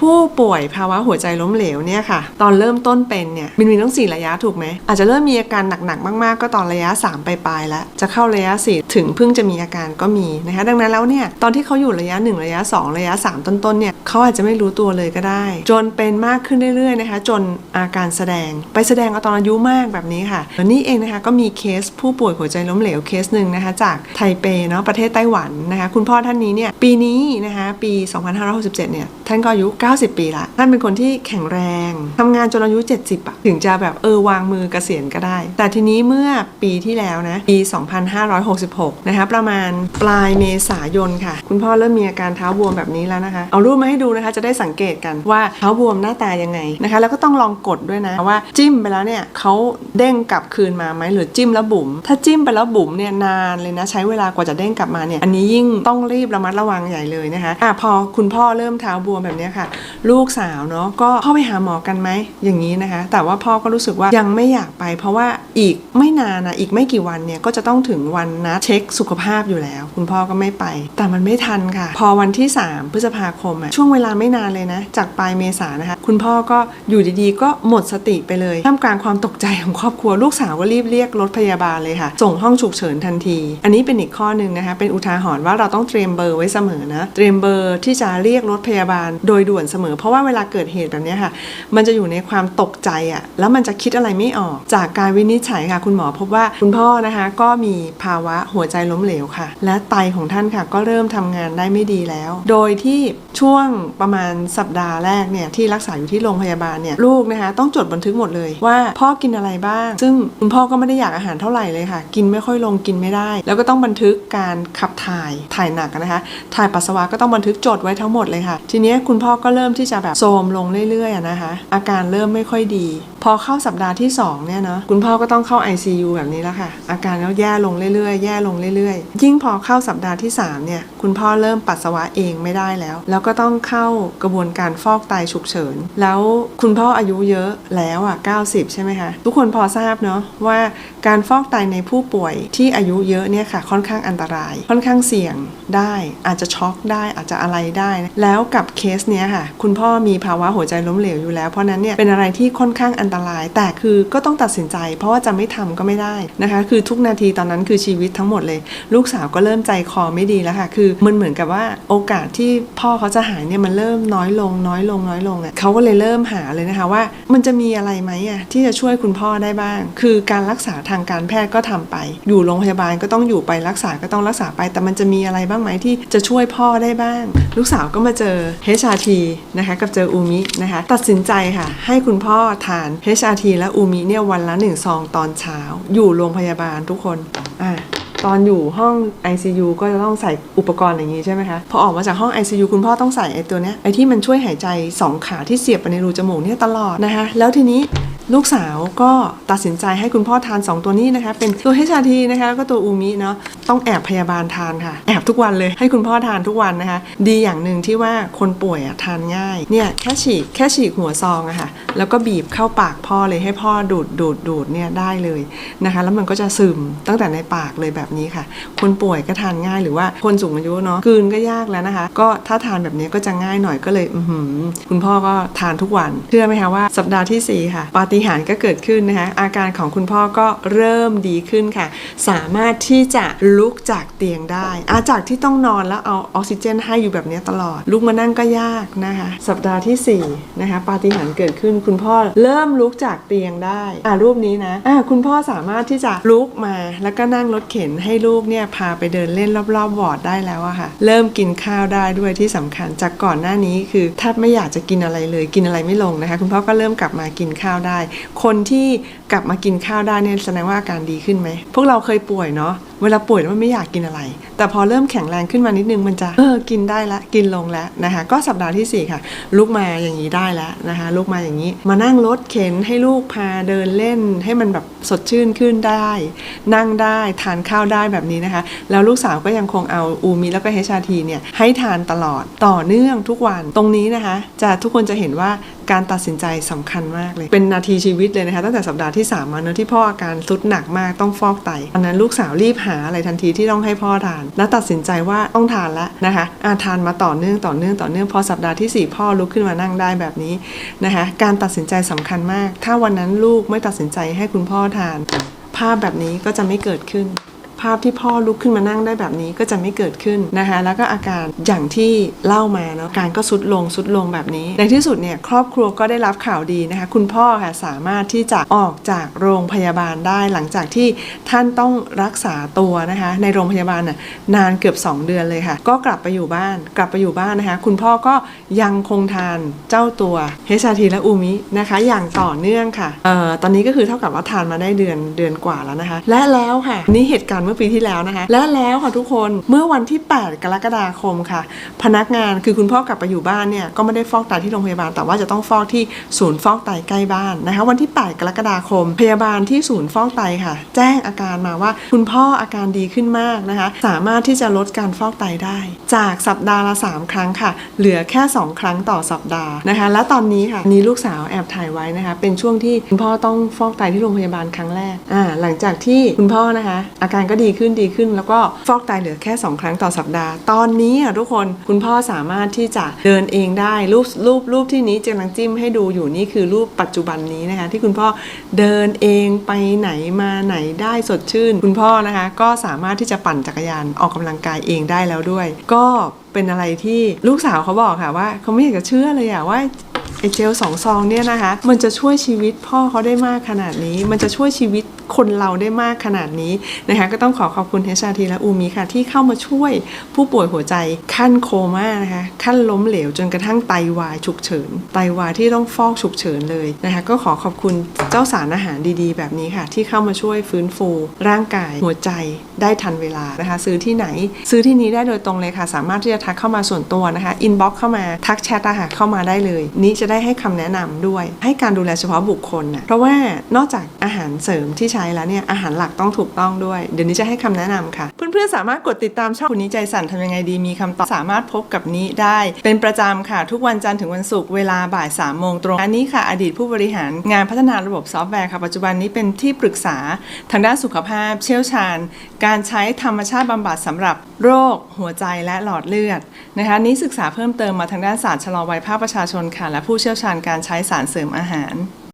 ผู้ป่วยภาวะหัวใจล้มเหลวเนี่ยค่ะ ตอนเริ่มต้นเป็นเนี่ยมันมีต้องสี่ระยะถูกไหม อาจจะเริ่มมีอาการหนักๆ มากๆ ก็ตอนระยะ3ปลายๆแล้ว จะเข้าระยะ 4 ถึงเพิ่งจะมีอาการก็มีนะคะ ดังนั้นแล้วเนี่ย ตอนที่เขาอยู่ระยะ 1 ระยะ 2 ระยะ 3 ต้นๆ เนี่ยเขาอาจจะไม่รู้ตัวเลยก็ได้ จนเป็นมากขึ้นเรื่อยๆ นะคะ จนอาการแสดง ไปแสดงเอาตอนอายุมากแบบนี้ค่ะแล้วนี่เองนะคะก็มีเคสผู้ป่วยหัวใจล้มเหลวเคสหนึ่งนะคะจากไทเปเนาะประเทศไต้หวันนะคะคุณพ่อท่านนี้เนี่ยปีนี้นะคะปี 2567 เนี่ยท่านก็อายุ90 ปีละท่านเป็นคนที่แข็งแรงทำงานจนอายุ 70อะถึงจะแบบเออวางมือเกษียณก็ได้ แต่ทีนี้เมื่อปีที่แล้วนะ ปี 2566 นะคะประมาณปลายเมษายนค่ะ คุณพ่อเริ่มมีอาการเท้าบวมแบบนี้แล้วนะคะ เอารูปมาให้ดูนะคะ จะได้สังเกตกันว่าเท้าบวมหน้าตายังไงนะคะ แล้วก็ต้องลองกดด้วยนะว่าจิ้มไปแล้วเนี่ยเขาเด้งกลับคืนมาไหมหรือจิ้มแล้วบุ๋มถ้าจิ้มไปแล้วบุ๋มเนี่ยนานเลยนะใช้เวลากว่าจะเด้งกลับมาเนี่ยอันนี้ยิ่งต้องรีบระมัดระวังใหญ่เลยนะคะอะพอคุณพ่อเริ่มเท้าบวมแบบนี้ค่ะลูกสาวเนาะก็พ่อไปหาหมอกันไหมอย่างนี้นะคะ แต่ว่าพ่อก็รู้สึกว่ายังไม่อยากไป เพราะว่าอีกไม่นานนะอีกไม่กี่วันเนี่ยก็จะต้องถึงวันนัดเช็คสุขภาพอยู่แล้ว คุณพ่อก็ไม่ไป แต่มันไม่ทันค่ะ พอวันที่ 3 พฤษภาคมอะช่วงเวลาไม่นานเลยนะ จากปลายเมษานะคะ คุณพ่อก็อยู่ดีๆ ก็หมดสติไปเลยท่ามกลางความตกใจของครอบครัวลูกสาวก็รีบเรียกรถพยาบาลเลยค่ะ ส่งห้องฉุกเฉินทันที อันนี้เป็นอีกข้อหนึ่งนะคะเป็นอุทาหรณ์ว่าเราต้องเตรียมเบอร์ไว้เสมอนะเตรียมเบอร์ที่จะเรียกรถพยาบาลโดยด่วนเสมอ เพราะว่าเวลาเกิดเหตุแบบนี้ค่ะ มันจะอยู่ในความตกใจอะแล้วมันจะคิดอะไรไม่ออก จากการวินิจฉัยค่ะ คุณหมอพบว่าคุณพ่อนะคะ ก็มีภาวะหัวใจล้มเหลวค่ะ และไตของท่านค่ะ ก็เริ่มทำงานได้ไม่ดีแล้ว โดยที่ช่วงประมาณสัปดาห์แรกเนี่ยที่รักษาอยู่ที่โรงพยาบาลเนี่ยลูกนะคะ ต้องจดบันทึกหมดเลยว่าพ่อกินอะไรบ้าง ซึ่งคุณพ่อก็ไม่ได้อยากอาหารเท่าไหร่เลยค่ะ กินไม่ค่อยลงกินไม่ได้ แล้วก็ต้องบันทึกการขับถ่ายถ่ายหนักนะคะ ถ่ายปัสสาวะก็ต้องบันทึกจดไว้ทั้งหมดเลยค่ะ ทีนี้คุณพ่อก็เริ่มที่จะแบบโทมลงเรื่อยๆนะคะ อาการเริ่มไม่ค่อยดี พอเข้าสัปดาห์ที่สองเนี่ยเนาะคุณพ่อก็ต้องเข้า ICU แบบนี้แล้วค่ะ อาการก็แย่ลงเรื่อยๆ แย่ลงเรื่อยๆ ยิ่งพอเข้าสัปดาห์ที่สามเนี่ยคุณพ่อเริ่มปัสสาวะเองไม่ได้แล้ว แล้วก็ต้องเข้ากระบวนการฟอกไตฉุกเฉิน แล้วคุณพ่ออายุเยอะแล้วอะ90 ใช่ไหมคะ ทุกคนพอทราบเนาะว่าการฟอกไตในผู้ป่วยที่อายุเยอะเนี่ยค่ะค่อนข้างอันตราย ค่อนข้างเสี่ยงได้ อาจจะช็อกได้อาจจะอะไรได้ แล้วกับเคสเนี้ยค่ะคุณพ่อมีภาวะหัวใจล้มเหลวอยู่แล้ว เพราะนั้นเนี่ยเป็นอะไรที่ค่อนข้างอันตราย แต่คือก็ต้องตัดสินใจ เพราะว่าจะไม่ทำก็ไม่ได้นะคะ คือทุกนาทีตอนนั้นคือชีวิตทั้งหมดเลย ลูกสาวก็เริ่มใจคอไม่ดีแล้วค่ะ คือมันเหมือนกับว่าโอกาสที่พ่อเขาจะหายเนี่ยมันเริ่มน้อยลงน้อยลงน้อยลงอะเขาก็เลยเริ่มหาเลยนะคะว่า มันจะมีอะไรไหมอะที่จะช่วยคุณพ่อได้บ้าง คือการรักษาทางการแพทย์ก็ทำไป อยู่โรงพยาบาลก็ต้องอยู่ไปรักษาก็ต้องรักษาไป แต่มันจะมีอะไรบ้างไหมที่จะช่วยพ่อได้บ้าง ลูกสาวก็มาเจอ HRT นะคะกับเจออูมินะคะตัดสินใจค่ะ ให้คุณพ่อทาน HRT และอูมิเนี่ยวันละหนึ่งซองตอนเช้า อยู่โรงพยาบาลทุกคนอ่าตอนอยู่ห้อง ICU ก็จะต้องใส่อุปกรณ์อย่างนี้ใช่ไหมคะ พอออกมาจากห้อง ICU คุณพ่อต้องใส่ไอ้ตัวเนี้ยไอ้ที่มันช่วยหายใจ 2 ขาที่เสียบไปในรูจมูกเนี่ยตลอดนะคะ แล้วทีนี้ ลูกสาวก็ตัดสินใจให้คุณพ่อทาน 2 ตัวนี้นะคะ เป็นตัว HRT นะคะแล้วก็ตัวอูมิเนาะต้องแอบพยาบาลทานค่ะ แอบทุกวันเลยให้คุณพ่อทานทุกวันนะคะ ดีอย่างหนึ่งที่ว่าคนป่วยอะทานง่ายเนี่ยแค่ฉีกแค่ฉีกหัวซองอะค่ะแล้วก็บีบเข้าปากพ่อเลยให้พ่อดูดดูดดูดเนี่ยได้เลยนะคะ แล้วมันก็จะซึมตั้งแต่ในปากเลยแบบนี้ค่ะ คนป่วยก็ทานง่ายหรือว่าคนสูงอายุเนาะกืนก็ยากแล้วนะคะ ก็ถ้าทานแบบนี้ก็จะง่ายหน่อยก็เลย อืคุณพ่อก็ทานทุกวันเชื่อไหมคะว่าสัปดาห์ที่สี่ค่ะปาฏิหารก็เกิดขึ้นนะคะ อาการของคุณพ่อก็เริ่มดีขึ้นค่ะ สามารถที่จะลุกจากเตียงได้ อาจากที่ต้องนอนแล้วเอาออกซิเจนให้อยู่แบบนี้ตลอด ลุกมานั่งก็ยากนะคะ สัปดาห์ที่สี่นะคะปาฏิหาริย์เกิดขึ้น คุณพ่อเริ่มลุกจากเตียงได้ อ่ารูปนี้นะอ่าคุณพ่อสามารถที่จะลุกมาแล้วก็นั่งรถเข็นให้ลูกเนี่ยพาไปเดินเล่นรอบๆวอร์ดได้แล้วอะค่ะ เริ่มกินข้าวได้ด้วยที่สำคัญ จากก่อนหน้านี้คือแทบไม่อยากจะกินอะไรเลย กินอะไรไม่ลงนะคะ คุณพ่อก็เริ่มกลับมากินข้าวได้คนที่กลับมากินข้าวได้เนี่ยแสดงว่าอาการดีขึ้นไหม พวกเราเคยป่วยเนาะ เวลาป่วยแล้วมันไม่อยากกินอะไร แต่พอเริ่มแข็งแรงขึ้นมานิดนึงมันจะเออกินได้ละกินลงแล้วนะคะก็สัปดาห์ที่สี่ค่ะ ลุกมาอย่างนี้ได้แล้วนะคะลุกมาอย่างนี้ มานั่งรถเข็นให้ลูกพาเดินเล่น ให้มันแบบสดชื่นขึ้นได้ นั่งได้ทานข้าวได้แบบนี้นะคะ แล้วลูกสาวก็ยังคงเอาอูมิแล้วก็เฮชาทีเนี่ยให้ทานตลอดต่อเนื่องทุกวันตรงนี้นะคะ จะทุกคนจะเห็นว่าการตัดสินใจสำคัญมากเลย เป็นนาทีชีวิตเลยนะคะ ตั้งแต่สัปดาห์ที่3มาเนอะที่พ่ออาการทรุดหนักมากต้องฟอกไตตอนนั้นลูกสาวรีบหาอะไรทันทีที่ต้องให้พ่อทาน แล้วตัดสินใจว่าต้องทานแล้วนะคะอาทานมาต่อเนื่องต่อเนื่องต่อเนื่องพอสัปดาห์ที่ 4 พ่อลุกขึ้นมานั่งได้แบบนี้นะคะการตัดสินใจสำคัญมาก ถ้าวันนั้นลูกไม่ตัดสินใจให้คุณพ่อทาน ภาพแบบนี้ก็จะไม่เกิดขึ้น ภาพที่พ่อลุกขึ้นมานั่งได้แบบนี้ก็จะไม่เกิดขึ้นนะคะ แล้วก็อาการอย่างที่เล่ามาเนาะการก็สุดลงสุดลงแบบนี้ ในที่สุดเนี่ยครอบครัวก็ได้รับข่าวดีนะคะ คุณพ่อค่ะสามารถที่จะออกจากโรงพยาบาลได้หลังจากที่ท่านต้องรักษาตัวนะคะ ในโรงพยาบาลน่ะนานเกือบ 2 เดือนเลยค่ะ ก็กลับไปอยู่บ้าน กลับไปอยู่บ้านนะคะ คุณพ่อก็ยังคงทานเจ้าตัวเฮชาทีและอูมินะคะ อย่างต่อเนื่องค่ะเอ่อตอนนี้ก็คือเท่ากับว่าทานมาได้เดือนเดือนกว่าแล้วนะคะ และแล้วค่ะนี่เหตุการณ์มื่อปีที่แล้วนะคะ และแล้วค่ะทุกคนเมื่อวันที่ 8 กรกฎาคมค่ะ พนักงานคือคุณพ่อกลับไปอยู่บ้านเนี่ยก็ไม่ได้ฟอกไตที่โรงพยาบาลแต่ว่าจะต้องฟอกที่ศูนย์ฟอกไตใกล้บ้านนะคะ วันที่ 8 กรกฎาคม พยาบาลที่ศูนย์ฟอกไตค่ะ แจ้งอาการมาว่าคุณพ่ออาการดีขึ้นมากนะคะ สามารถที่จะลดการฟอกไตได้ จากสัปดาห์ละ 3 ครั้งค่ะ เหลือแค่ 2 ครั้งต่อสัปดาห์นะคะ และตอนนี้ค่ะนี่ลูกสาวแอบถ่ายไว้นะคะ เป็นช่วงที่คุณพ่อต้องฟอกไตที่โรงพยาบาลครั้งแรกอ่าหลังจากที่คุณพ่อนะคะ อาการก็ดีขึ้นดีขึ้น แล้วก็ฟอกไตเหลือแค่ 2 ครั้งต่อสัปดาห์ ตอนนี้อะทุกคนคุณพ่อสามารถที่จะเดินเองได้รูปรูปรูปที่นี้เจลังจิ้มให้ดูอยู่นี่คือรูปปัจจุบันนี้นะคะที่คุณพ่อเดินเองไปไหนมาไหนได้สดชื่น คุณพ่อนะคะก็สามารถที่จะปั่นจักรยานออกกำลังกายเองได้แล้วด้วย ก็เป็นอะไรที่ลูกสาวเขาบอกค่ะว่าเขาไม่อยากจะเชื่อเลยอะว่า ไอเจลสองซองเนี่ยนะคะ มันจะช่วยชีวิตพ่อเขาได้มากขนาดนี้ มันจะช่วยชีวิตคนเราได้มากขนาดนี้นะคะ ก็ต้องขอขอบคุณเฮชาทีและอูมิค่ะ ที่เข้ามาช่วยผู้ป่วยหัวใจขั้นโคม่านะคะ ขั้นล้มเหลวจนกระทั่งไตวายฉุกเฉิน ไตวายที่ต้องฟอกฉุกเฉินเลยนะคะ ก็ขอขอบคุณเจ้าสารอาหารดีๆ แบบนี้ค่ะ ที่เข้ามาช่วยฟื้นฟู ร่างกายหัวใจได้ทันเวลานะคะ ซื้อที่ไหน ซื้อที่นี้ได้โดยตรงเลยค่ะ สามารถที่จะทักเข้ามาส่วนตัวนะคะอินบ็อกเข้ามาทักแชทอาหารเข้ามาได้เลยนี้จะได้ให้คำแนะนำด้วย ให้การดูแลเฉพาะบุคคลนะเพราะว่านอกจากอาหารเสริมที่ใช้แล้วเนี่ยอาหารหลักต้องถูกต้องด้วย เดี๋ยวนี้จะให้คำแนะนำค่ะ พื่อนๆสามารถกดติดตามช่องคุณนี้ใจสั่นทำยังไงดีมีคำตอบสามารถพบกับนี้ได้ เป็นประจำค่ะ ทุกวันจันทร์ถึงวันศุกร์เวลาบ่าย3ามโมงตรงอันนี้ค่ะ อดีตผู้บริหารงานพัฒนาระบบซอฟต์แวร์ค่ะปัจจุบันนี้เป็นที่ปรึกษาทางด้านสุขภาพ เชี่ยวชาญ การใช้ธรรมชาติบำบัดสำหรับโรค หัวใจและหลอดเลือดนะคะนี้ศึกษาเพิ่มเติมมาทางด้านศาสตร์ชะลอวัยภาคประชาชนค่ะ และผู้เชี่ยวชาญการใช้สารเสริมอาหาร